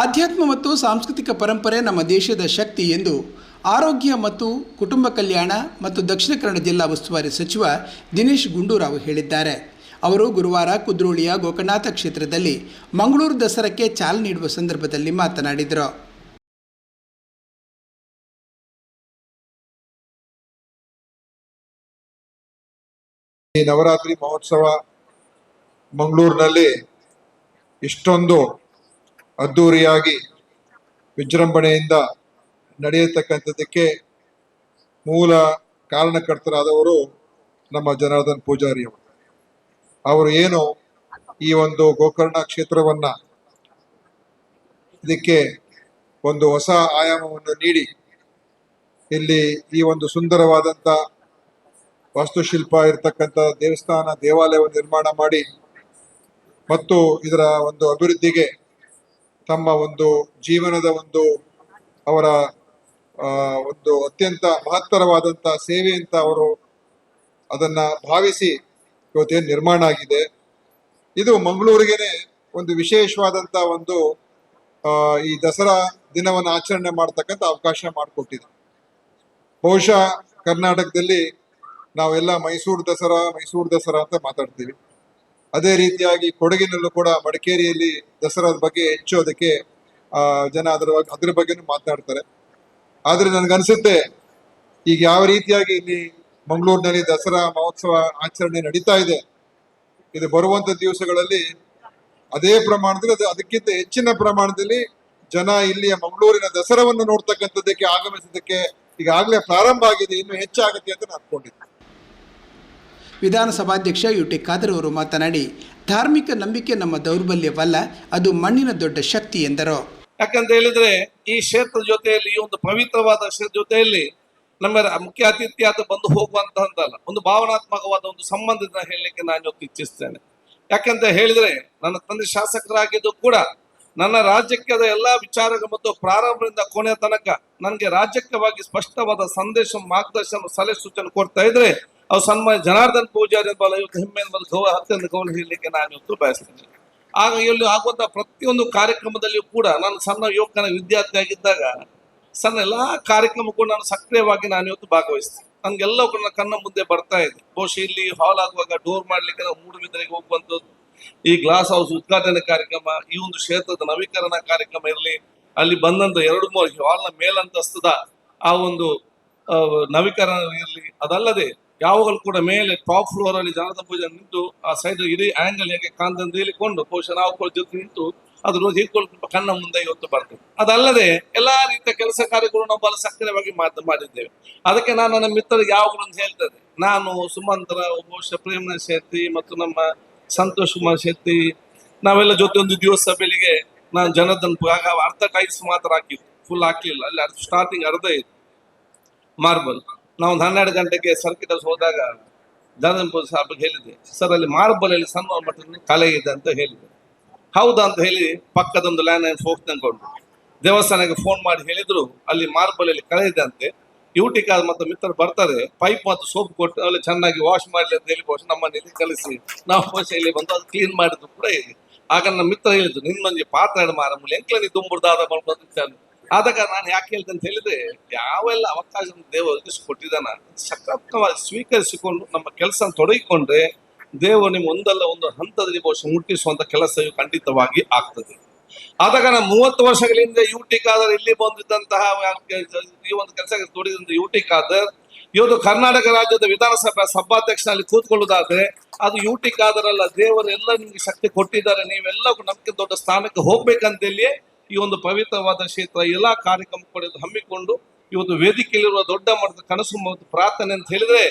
ಆಧ್ಯಾತ್ಮ ಮತ್ತು ಸಾಂಸ್ಕೃತಿಕ ಪರಂಪರೆ ನಮ್ಮ ದೇಶದ ಶಕ್ತಿ ಎಂದು ಆರೋಗ್ಯ ಮತ್ತು ಕುಟುಂಬ ಕಲ್ಯಾಣ ಮತ್ತು ದಕ್ಷಿಣ ಕನ್ನಡ ಜಿಲ್ಲಾ ಉಸ್ತುವಾರಿ ಸಚಿವ ದಿನೇಶ್ ಗುಂಡೂರಾವ್ ಹೇಳಿದ್ದಾರೆ. ಅವರು ಗುರುವಾರ ಕುದ್ರೋಳಿಯ ಗೋಕರ್ಣನಾಥ ಕ್ಷೇತ್ರದಲ್ಲಿ ಮಂಗಳೂರು ದಸರಾಕ್ಕೆ ಚಾಲನೆ ನೀಡುವ ಸಂದರ್ಭದಲ್ಲಿ ಮಾತನಾಡಿದರು. ನವರಾತ್ರಿ ಮಹೋತ್ಸವ ಮಂಗಳೂರಿನಲ್ಲಿ ಇಷ್ಟೊಂದು ಅದ್ಧೂರಿಯಾಗಿ ವಿಜೃಂಭಣೆಯಿಂದ ನಡೆಯತಕ್ಕಂಥದ್ದಕ್ಕೆ ಮೂಲ ಕಾರಣಕರ್ತರಾದವರು ನಮ್ಮ ಜನಾರ್ದನ್ ಪೂಜಾರಿ ಅವರು. ಏನು ಈ ಒಂದು ಗೋಕರ್ಣ ಕ್ಷೇತ್ರವನ್ನ ಇದಕ್ಕೆ ಒಂದು ಹೊಸ ಆಯಾಮವನ್ನು ನೀಡಿ, ಇಲ್ಲಿ ಈ ಒಂದು ಸುಂದರವಾದಂಥ ವಾಸ್ತುಶಿಲ್ಪ ಇರತಕ್ಕಂಥ ದೇವಸ್ಥಾನ, ದೇವಾಲಯವನ್ನು ನಿರ್ಮಾಣ ಮಾಡಿ, ಮತ್ತು ಇದರ ಒಂದು ಅಭಿವೃದ್ಧಿಗೆ ತಮ್ಮ ಒಂದು ಜೀವನದ ಒಂದು ಅವರ ಒಂದು ಅತ್ಯಂತ ಮಹತ್ತರವಾದಂಥ ಸೇವೆ ಅಂತ ಅವರು ಅದನ್ನ ಭಾವಿಸಿ ಇವತ್ತೇನು ನಿರ್ಮಾಣ ಆಗಿದೆ. ಇದು ಮಂಗಳೂರಿಗೆನೆ ಒಂದು ವಿಶೇಷವಾದಂಥ ಒಂದು ಈ ದಸರಾ ದಿನವನ್ನು ಆಚರಣೆ ಮಾಡ್ತಕ್ಕಂಥ ಅವಕಾಶ ಮಾಡಿಕೊಟ್ಟಿದೆ. ಬಹುಶಃ ಕರ್ನಾಟಕದಲ್ಲಿ ನಾವೆಲ್ಲ ಮೈಸೂರು ದಸರಾ ಮೈಸೂರು ದಸರಾ ಅಂತ ಮಾತಾಡ್ತೀವಿ. ಅದೇ ರೀತಿಯಾಗಿ ಕೊಡಗಿನಲ್ಲೂ ಕೂಡ ಮಡಿಕೇರಿಯಲ್ಲಿ ದಸರಾದ ಬಗ್ಗೆ ಹೆಚ್ಚು ಅದಕ್ಕೆ ಆ, ಜನ ಅದರ ಅದ್ರ ಬಗ್ಗೆನೂ ಮಾತನಾಡ್ತಾರೆ ಆದ್ರೆ ನನ್ಗನ್ಸುತ್ತೆ ಈಗ ಯಾವ ರೀತಿಯಾಗಿ ಇಲ್ಲಿ ಮಂಗಳೂರಿನಲ್ಲಿ ದಸರಾ ಮಹೋತ್ಸವ ಆಚರಣೆ ನಡೀತಾ ಇದೆ ಇದು ಬರುವಂತ ದಿವಸಗಳಲ್ಲಿ ಅದೇ ಪ್ರಮಾಣದಲ್ಲಿ ಅದು ಅದಕ್ಕಿಂತ ಹೆಚ್ಚಿನ ಪ್ರಮಾಣದಲ್ಲಿ ಜನ ಇಲ್ಲಿಯ ಮಂಗಳೂರಿನ ದಸರಾವನ್ನು ನೋಡ್ತಕ್ಕಂಥದ್ದಕ್ಕೆ ಆಗಮಿಸೋದಕ್ಕೆ ಈಗಾಗಲೇ ಪ್ರಾರಂಭ ಆಗಿದೆ ಇನ್ನು ಹೆಚ್ಚಾಗುತ್ತೆ ಅಂತ ನಾನು ಅನ್ಕೊಂಡಿದ್ದೆ ವಿಧಾನಸಭಾಧ್ಯಕ್ಷ ಯು ಟಿ ಖಾದರ್ ಅವರು ಮಾತನಾಡಿ, ಧಾರ್ಮಿಕ ನಂಬಿಕೆ ನಮ್ಮ ದೌರ್ಬಲ್ಯವಲ್ಲ, ಅದು ಮಣ್ಣಿನ ದೊಡ್ಡ ಶಕ್ತಿ ಎಂದರು. ಯಾಕಂತ ಹೇಳಿದ್ರೆ, ಈ ಕ್ಷೇತ್ರ ಜೊತೆಯಲ್ಲಿ, ಈ ಒಂದು ಪವಿತ್ರವಾದ ಕ್ಷೇತ್ರ ಜೊತೆಯಲ್ಲಿ ನಮ್ಮ ಮುಖ್ಯ ಅತಿಥಿಯಾದ ಬಂದು ಹೋಗುವಂತಹದ್ದಲ್ಲ, ಒಂದು ಭಾವನಾತ್ಮಕವಾದ ಒಂದು ಸಂಬಂಧದ ಹೇಳಲಿಕ್ಕೆ ನಾನು ಇವತ್ತು ಇಚ್ಛಿಸ್ತೇನೆ. ಯಾಕಂತ ಹೇಳಿದ್ರೆ, ನನ್ನ ತಂದೆ ಶಾಸಕರಾಗಿದ್ದು ಕೂಡ ನನ್ನ ರಾಜ್ಯಕ್ಕೆ ಅದ ಎಲ್ಲಾ ವಿಚಾರಗಳು ಮತ್ತು ಪ್ರಾರಂಭದಿಂದ ಕೊನೆಯ ತನಕ ನನಗೆ ರಾಜ್ಯಕ್ಕವಾಗಿ ಸ್ಪಷ್ಟವಾದ ಸಂದೇಶ, ಮಾರ್ಗದರ್ಶನ, ಸಲಹೆ ಸೂಚನೆ ಕೊಡ್ತಾ ಇದ್ರೆ ಅವು ಸನ್ಮಾನ ಜನಾರ್ದನ್ ಪೂಜಾರಿ ಇವತ್ತು ಹೆಮ್ಮೆ ಮತ್ತು ಗೌರವ ಅತ್ಯಂತ ಗೌರವ ಹೇಳಲಿಕ್ಕೆ ನಾನು ಇವತ್ತು ಬಯಸ್ತೇನೆ. ಆಗ ಇಲ್ಲಿ ಆಗುವಂತ ಪ್ರತಿಯೊಂದು ಕಾರ್ಯಕ್ರಮದಲ್ಲಿಯೂ ಕೂಡ ನಾನು ಸಣ್ಣ ಯುವಕನ ವಿದ್ಯಾರ್ಥಿಯಾಗಿದ್ದಾಗ ಸಣ್ಣ ಎಲ್ಲ ಕಾರ್ಯಕ್ರಮಕ್ಕೂ ನಾನು ಸಕ್ರಿಯವಾಗಿ ನಾನು ಇವತ್ತು ಭಾಗವಹಿಸ್ತೀನಿ. ನನ್ಗೆಲ್ಲವೂ ಕೂಡ ಕಣ್ಣ ಮುಂದೆ ಬರ್ತಾ ಇದೆ. ಬಹುಶಃ ಇಲ್ಲಿ ಹಾಲ್ ಆಗುವಾಗ ಡೋರ್ ಮಾಡ್ಲಿಕ್ಕೆ ನಾವು ಮೂಡುಬಿದ್ರೆಗೆ ಹೋಗುವಂಥದ್ದು. ಈ ಗ್ಲಾಸ್ ಹೌಸ್ ಉದ್ಘಾಟನೆ ಕಾರ್ಯಕ್ರಮ, ಈ ಒಂದು ಕ್ಷೇತ್ರದ ನವೀಕರಣ ಕಾರ್ಯಕ್ರಮ ಇರಲಿ, ಅಲ್ಲಿ ಬಂದಂತ ಎರಡು ಮೂರು ಹಾಲ್ನ ಮೇಲಂತಸ್ತದ ಆ ಒಂದು ನವೀಕರಣ ಇರಲಿ, ಅದಲ್ಲದೆ ಯಾವಾಗಲೂ ಕೂಡ ಮೇಲೆ ಟಾಪ್ ಫ್ಲೋರ್ ಅಲ್ಲಿ ಜನತಾ ಪೂಜೆ ನಿಂತು ಆ ಸೈಡ್ ಇಡೀ ಆಂಗಲ್ ಹೇಗೆ ಕಾಂತಂದು ಹೇಳಿಕೊಂಡು ಬಹುಶಃ ನಾವು ಕೂಡ ಜೊತೆ ನಿಂತು ಅದ್ರ ಹೀರ್ಕೊಂಡು ಕಣ್ಣ ಮುಂದೆ ಇವತ್ತು ಬರ್ತದೆ ಅದಲ್ಲದೆ ಎಲ್ಲಾ ರೀತಿಯ ಕೆಲಸ ಕಾರ್ಯಗಳು ನಾವು ಬಹಳ ಸಕ್ರಿಯವಾಗಿ ಮಾತು ಮಾಡಿದ್ದೇವೆ. ಅದಕ್ಕೆ ನಾನು ನನ್ನ ಮಿತ್ರರಿಗೆ ಯಾವಾಗಲೂ ಅಂತ ಹೇಳ್ತದೆ ನಾನು ಸುಮಂತ್ರ ಬಹುಶಃ ಪ್ರೇಮನ ಶೆಟ್ಟಿ ಮತ್ತು ನಮ್ಮ ಸಂತೋಷ್ ಕುಮಾರ್ ಶೆಟ್ಟಿ, ನಾವೆಲ್ಲ ಜೊತೆ ಒಂದು ದಿವಸ ಬೆಳಿಗ್ಗೆ ನಾನು ಜನದನ್ ಆಗ ಅರ್ಧ ಟೈಲ್ಸ್ ಮಾತ್ರ ಹಾಕಿದ್ದು. ಫುಲ್ ಹಾಕಲಿಲ್ಲ. ಅಲ್ಲಿ ಸ್ಟಾರ್ಟಿಂಗ್ ಅರ್ಧ ಇತ್ತು ಮಾರ್ಬಲ್ ನಾವು ಒಂದು ಹನ್ನೆರಡು ಗಂಟೆಗೆ ಸರ್ಕಿಟ್ ಹೌಸ್ ಹೋದಾಗ ಜನಪದ ಸಾಹೇಬ್ಗೆ ಹೇಳಿದೆ ಸರ್ ಅಲ್ಲಿ ಮಾರ್ಬಲ್ ಅಲ್ಲಿ ಸಣ್ಣ ಮಟ್ಟದಲ್ಲಿ ಕಲೆ ಇದೆ ಅಂತ ಹೇಳಿದೆ ಹೌದಾ? ಅಂತ ಹೇಳಿ ಪಕ್ಕದೊಂದು ಲ್ಯಾಂಡ್ ಲೈನ್ ಫೋಕ್ ತಂಗೊಂಡು ದೇವಸ್ಥಾನಕ್ಕೆ ಫೋನ್ ಮಾಡಿ ಹೇಳಿದ್ರು, ಅಲ್ಲಿ ಮಾರ್ಬಲ್ ಅಲ್ಲಿ ಕಳೆ ಇದೆ ಅಂತೆ. ಯೂಟಿಕಾದ ಮತ್ತು ಮಿತ್ರರು ಬರ್ತಾರೆ ಪೈಪ್ ಮತ್ತು ಸೋಪ್ ಕೊಟ್ಟು ಅಲ್ಲಿ ಚೆನ್ನಾಗಿ ವಾಶ್ ಮಾಡಲಿ ಅಂತ ಹೇಳಿ ಬಹುಶಃ ನಮ್ಮ ಇಲ್ಲಿ ಕಲಿಸಿ, ನಾವು ಬಹುಶಃ ಬಂದು ಅದು ಕ್ಲೀನ್ ಮಾಡಿದ್ರು ಕೂಡ ಇದೆ ಆಗ ನನ್ನ ಮಿತ್ರ ಹೇಳಿದ್ರು ನಿನ್ನೊಂದು ಪಾತ್ರ ಮಾರ ಮುಳ್ಳಿ ಎಂಕ್ಲ ನೀ ಮಾಡ್ಬೋದು ಆದಾಗ ನಾನು ಯಾಕೆ ಹೇಳ್ತಂತ ಅಂತ ಹೇಳಿದ್ರೆ, ಯಾವೆಲ್ಲ ಅವಕಾಶ ದೇವರು ಒದಗಿಸಿ ಕೊಟ್ಟಿದ್ದಾನ ಸಕಾರಾತ್ಮಕವಾಗಿ ಸ್ವೀಕರಿಸಿಕೊಂಡು ನಮ್ಮ ಕೆಲಸ ತೊಡಗಿಕೊಂಡ್ರೆ ದೇವರು ನಿಮ್ಮ ಒಂದಲ್ಲ ಒಂದು ಹಂತದಲ್ಲಿ ಬಹುಶಃ ಮುಟ್ಟಿಸುವಂತ ಕೆಲಸವು ಖಂಡಿತವಾಗಿ ಆಗ್ತದೆ. ಆದಾಗ ನಾನು ಮೂವತ್ತು ವರ್ಷಗಳಿಂದ ಯುಟಿ ಖಾದರ್ ಇಲ್ಲಿ ಬಂದಿದ್ದಂತಹ, ಈ ಒಂದು ಕೆಲಸ ತೊಡಗಿದಂತ ಯುಟಿ ಖಾದರ್ ಇವತ್ತು ಕರ್ನಾಟಕ ರಾಜ್ಯದ ವಿಧಾನಸಭಾ ಸಭಾಧ್ಯಕ್ಷನಲ್ಲಿ ಕೂತ್ಕೊಳ್ಳೋದಾದ್ರೆ, ಅದು ಯುಟಿ ಖಾದರ್ ಅಲ್ಲ, ದೇವರು ಎಲ್ಲ ನಿಮ್ಗೆ ಶಕ್ತಿ ಕೊಟ್ಟಿದ್ದಾರೆ ನೀವೆಲ್ಲ ನಮ್ಗೆ ದೊಡ್ಡ ಸ್ಥಾನಕ್ಕೆ ಹೋಗ್ಬೇಕಂತೇಳಿಯೇ ಈ ಒಂದು ಪವಿತ್ರವಾದ ಕ್ಷೇತ್ರ ಎಲ್ಲಾ ಕಾರ್ಯಕ್ರಮ ಕೂಡ ಹಮ್ಮಿಕೊಂಡು ಇವತ್ತು ವೇದಿಕೆಯಲ್ಲಿರುವ ದೊಡ್ಡ ಮಟ್ಟದ ಕನಸು ಮತ್ತು ಪ್ರಾರ್ಥನೆ ಅಂತ ಹೇಳಿದ್ರೆ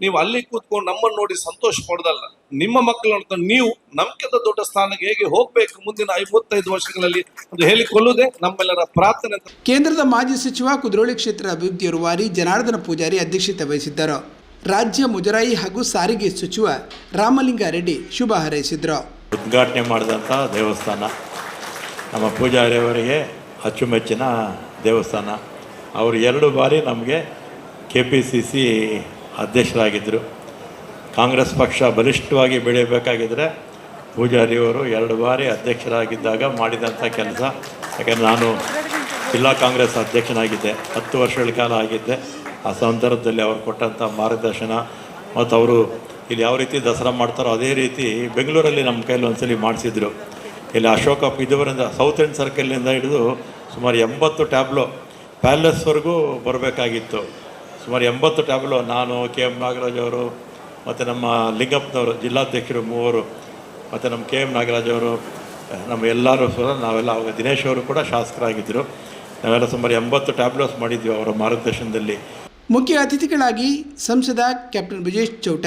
ನೀವು ಅಲ್ಲಿ ಕೂತ್ಕೊಂಡು ನಮ್ಮನ್ನು ನೋಡಿ ಸಂತೋಷ ಪಡೋದಲ್ಲ. ನಿಮ್ಮ ಮಕ್ಕಳನ್ನು ನೋಡ್ಕೊಂಡು ನೀವು ನಮ್ಗಿಂತ ದೊಡ್ಡ ಸ್ಥಾನಕ್ಕೆ ಹೇಗೆ ಹೋಗ್ಬೇಕು ಮುಂದಿನ ಐವತ್ತೈದು ವರ್ಷಗಳಲ್ಲಿ ಅದು ಹೇಳಿಕೊಳ್ಳುವುದೇ ನಮ್ಮೆಲ್ಲರ ಪ್ರಾರ್ಥನೆ ಅಂತ. ಕೇಂದ್ರದ ಮಾಜಿ ಸಚಿವ ಕುದ್ರೋಳಿ ಕ್ಷೇತ್ರ ಅಭಿವೃದ್ಧಿ ರೂವಾರಿ ಜನಾರ್ದನ ಪೂಜಾರಿ ಅಧ್ಯಕ್ಷತೆ ವಹಿಸಿದ್ದರು. ರಾಜ್ಯ ಮುಜರಾಯಿ ಹಾಗೂ ಸಾರಿಗೆ ಸಚಿವ ರಾಮಲಿಂಗಾರೆಡ್ಡಿ ಶುಭ ಹಾರೈಸಿದ್ರು. ಉದ್ಘಾಟನೆ ಮಾಡಿದಂಥ ದೇವಸ್ಥಾನ ನಮ್ಮ ಪೂಜಾರಿಯವರಿಗೆ ಅಚ್ಚುಮೆಚ್ಚಿನ ದೇವಸ್ಥಾನ. ಅವರು ಎರಡು ಬಾರಿ ನಮಗೆ ಕೆ ಪಿ ಸಿ ಸಿ ಅಧ್ಯಕ್ಷರಾಗಿದ್ದರು ಕಾಂಗ್ರೆಸ್ ಪಕ್ಷ ಬಲಿಷ್ಠವಾಗಿ ಬೆಳೆಯಬೇಕಾಗಿದ್ದರೆ ಪೂಜಾರಿಯವರು ಎರಡು ಬಾರಿ ಅಧ್ಯಕ್ಷರಾಗಿದ್ದಾಗ ಮಾಡಿದಂಥ ಕೆಲಸ. ಯಾಕೆಂದರೆ ನಾನು ಜಿಲ್ಲಾ ಕಾಂಗ್ರೆಸ್ ಅಧ್ಯಕ್ಷನಾಗಿದ್ದೆ. ಹತ್ತು ವರ್ಷಗಳ ಕಾಲ ಆಗಿದ್ದೆ. ಆ ಸಂದರ್ಭದಲ್ಲಿ ಅವರು ಕೊಟ್ಟಂಥ ಮಾರ್ಗದರ್ಶನ ಮತ್ತು ಅವರು ಇಲ್ಲಿ ಯಾವ ರೀತಿ ದಸರಾ ಮಾಡ್ತಾರೋ ಅದೇ ರೀತಿ ಬೆಂಗಳೂರಲ್ಲಿ ನಮ್ಮ ಕೈಯಲ್ಲಿ ಒಂದ್ಸಲಿ ಮಾಡಿಸಿದ್ರು. ಇಲ್ಲಿ ಅಶೋಕ ಇದುವರಿಂದ ಸೌತ್ ಎಂಡ್ ಸರ್ಕಲ್ನಿಂದ ಹಿಡಿದು ಸುಮಾರು ಎಂಬತ್ತು ಟ್ಯಾಬ್ಲೋ ಪ್ಯಾಲೇಸ್ವರೆಗೂ ಬರಬೇಕಾಗಿತ್ತು. ಸುಮಾರು ಎಂಬತ್ತು ಟ್ಯಾಬ್ಲೋ ನಾನು, ಕೆ ಎಂ ನಾಗರಾಜ್ ಅವರು, ಮತ್ತು ನಮ್ಮ ಲಿಂಗಪ್ಪನವರು, ಜಿಲ್ಲಾಧ್ಯಕ್ಷರು ಮೂವರು, ಮತ್ತು ನಮ್ಮ ಕೆ ಎಂ ನಾಗರಾಜ್ ಅವರು, ನಮ್ಮ ಎಲ್ಲರೂ ಸಹ ನಾವೆಲ್ಲ ಅವಾಗ ದಿನೇಶ್ ಅವರು ಕೂಡ ಶಾಸಕರಾಗಿದ್ದರು. ನಾವೆಲ್ಲ ಸುಮಾರು ಎಂಬತ್ತು ಟ್ಯಾಬ್ಲೋಸ್ ಮಾಡಿದ್ವಿ ಅವರ ಮಾರ್ಗದರ್ಶನದಲ್ಲಿ. ಮುಖ್ಯ ಅತಿಥಿಗಳಾಗಿ ಸಂಸದ ಕ್ಯಾಪ್ಟನ್ ಬ್ರಿಜೇಶ್ ಚೌಟ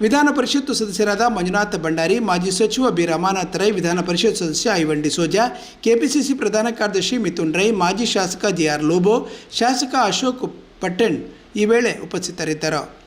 ವಿಧಾನ ಪರಿಷತ್ತು ಸದಸ್ಯರಾದ ಮಂಜುನಾಥ ಭಂಡಾರಿ, ಮಾಜಿ ಸಚಿವ ಬಿ. ರಮಾನಾಥ್ ರೈ, ವಿಧಾನ ಪರಿಷತ್ ಸದಸ್ಯ ಐವನ್ ಡಿಸೋಜಾ ಕೆಪಿಸಿಸಿ ಪ್ರಧಾನ ಕಾರ್ಯದರ್ಶಿ ಮಿಥುನ್ ರೈ, ಮಾಜಿ ಶಾಸಕ ಜಿ. ಆರ್. ಲೋಬೋ, ಶಾಸಕ ಅಶೋಕ್ ಪಟೇಣ್ ಈ ವೇಳೆ ಉಪಸ್ಥಿತರಿದ್ದರು.